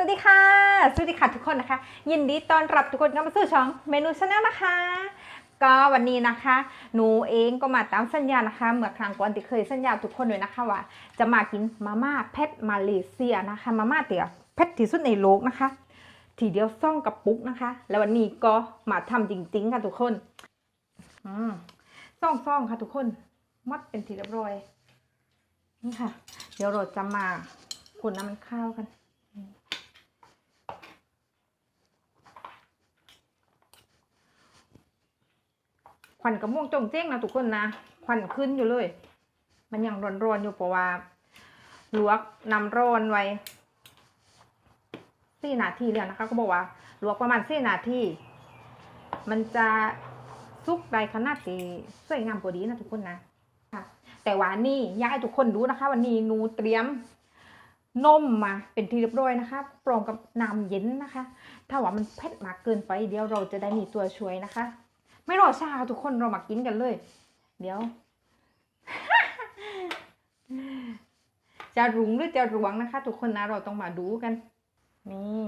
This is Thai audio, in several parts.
วัสดีค่ะ สวัสดีค่ะทุกคนนะคะ ยินดีต้อนรับทุกคนเข้ามาสู่ช่องเมนูชาแนลนะคะ ก็วันนี้นะคะ หนูเองก็มาตามสัญญานะคะ เมื่อครั้งก่อนที่เคยสัญญาทุกคนเลยนะคะว่า จะมากินมาม่าเพชรมาเลเซียนะคะ มาม่าเตี๋ยเพชรที่สุดในโลกนะคะ ทีเดียวซ่องกับปุ๊กนะคะ แล้ววันนี้ก็มาทำจริงๆค่ะทุกคนอืมซ่องซ่องๆค่ะทุกคน มัดเป็นทีเรียบร้อยนี่ค่ะ เดี๋ยวเราจะมาคนน้ำมันข้าวกัน ควันกระม่วงจงเจ้งนะทุกคนนะควันขึ้นอยู่เลย มันยังร้อนๆอยู่เพราะว่าลวกน้ำร้อนไว้สี่นาทีแล้วนะคะ ก็บอกว่าลวกประมาณสี่นาทีมันจะสุกได้ขนาดที่สวยงามกว่านี้นะทุกคนนะค่ะ แต่ว่านี่อยากให้ทุกคนดูนะคะ วันนี้หนูเตรียมนมมาเป็นที่เรียบร้อยนะคะปรองกับน้ำเย็นนะคะ ถ้าว่ามันเผ็ดมากเกินไปเดี๋ยวเราจะได้มีตัวช่วยนะคะ ไม่รอช้าค่ะทุกคนเรามากินกันเลย เดี๋ยว จะรุงหรือจะรวงนะคะ ทุกคนนะเราต้องมาดูกัน นี่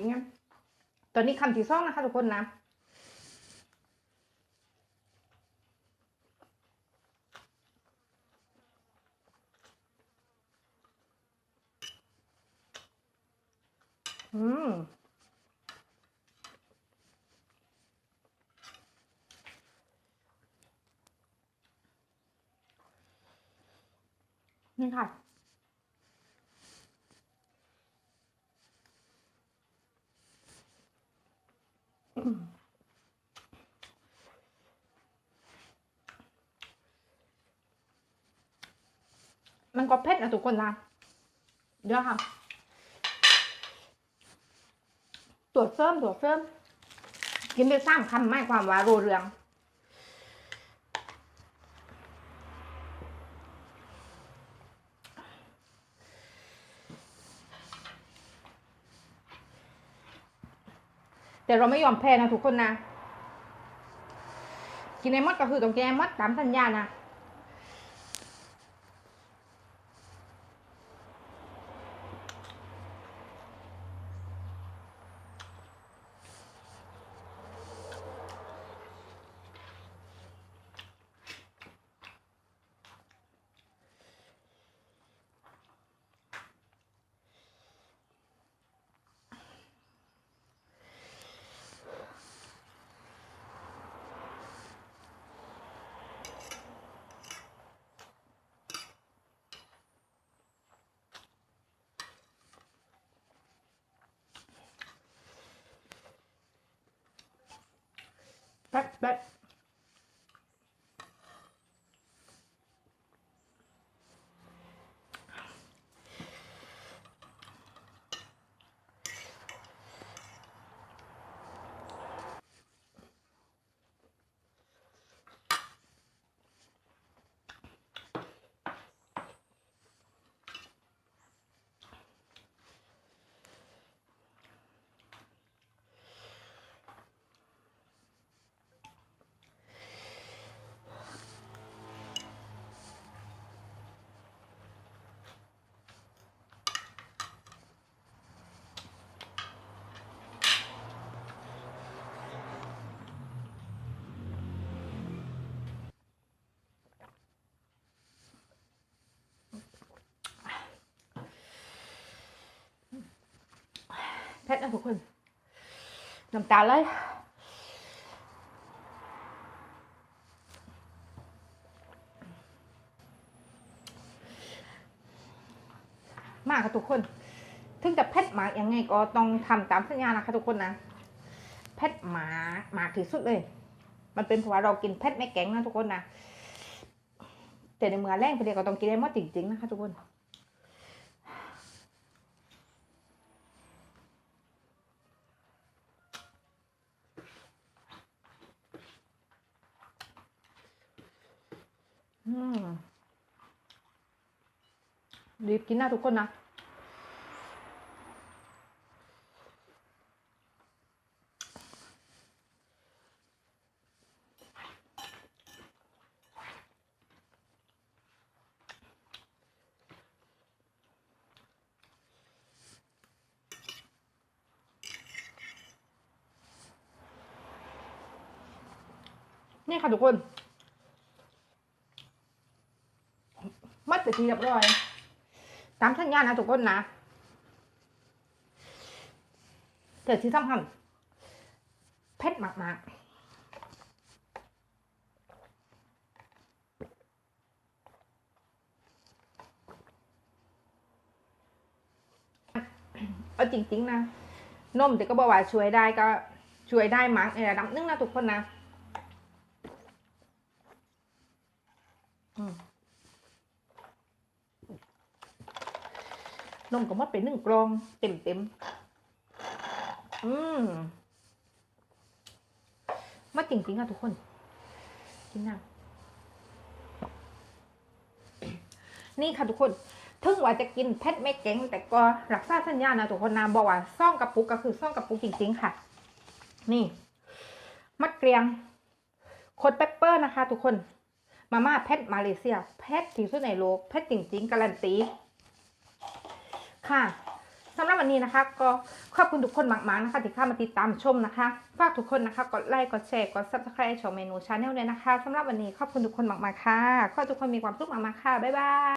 อย่างเงี้ยตอนนี้คำที่สองนะคะทุกคนนะอืมนี่ค่ะ มันก็เผ็ดนะทุกคนนะเดี๋ยวค่ะ ตรวจเสริมตรวจเสริมกินไปสางคำไม่ความว่ารูเรือง แต่เราไม่ยอมแพ้นะทุกคนนะ กินไอ้มดก็คือต้องแก้มดตามสัญญานะ แเผ็นะทุกคน น้ำตาไหลมากค่ะทุกคน ถึงจะเผ็ดมากยังไงก็ต้องทำตามสัญญานะคะทุกคนนะเผ็ดหมากมากที่สุดเลย มันเป็นเพราะว่าเรากินเผ็ดไม่แกงนะทุกคนนะ แต่ในเมื่อแรงไปเดียวก็ต้องกินได้หมดจริงๆนะคะทุกคน รีบกินหนะทุกคนนะ นี่ค่ะทุกคน มัดไปทีเรียบร้อย ตามสัญญาณนะทุกคนนะเกิดที่สำคัญเผ็ดมากๆเอาจริงๆนะ นมแต่ก็บอกว่าช่วยได้ก็ช่วยได้มั้งในระดับนึงนะทุกคนนะ อืม นมก็มดไปหนึ่งกลองเต็มเต็มอืมมาจริงๆอะทุกคน กินน้ำนี่ค่ะทุกคนถึงว่าจะกินเผ็ดไม่เก่งแต่ก็รักษาสัญญาณนะทุกคนนะบอกว่าซ่องกระปุกก็คือซ่องกระปุกจริง ๆ ค่ะ นี่ มัดเกลียงโคดเปปเปอร์นะคะ ทุกคน มาม่าเพชรมาเลเซียเพชรที่สุดในโลกเพชรจริง ๆ การันตี ค่ะสำหรับวันนี้นะคะ ก็ขอบคุณทุกคนมากๆนะคะที่เข้ามาติดตามชมนะคะฝากทุกคนนะคะกดไลค์กดแชร์กด subscribe ช่องเมนูชาแนลเลยนะคะสำหรับวันนี้ขอบคุณทุกคนมากๆค่ะขอให้ทุกคนมีความสุขมากๆค่ะบ๊ายบาย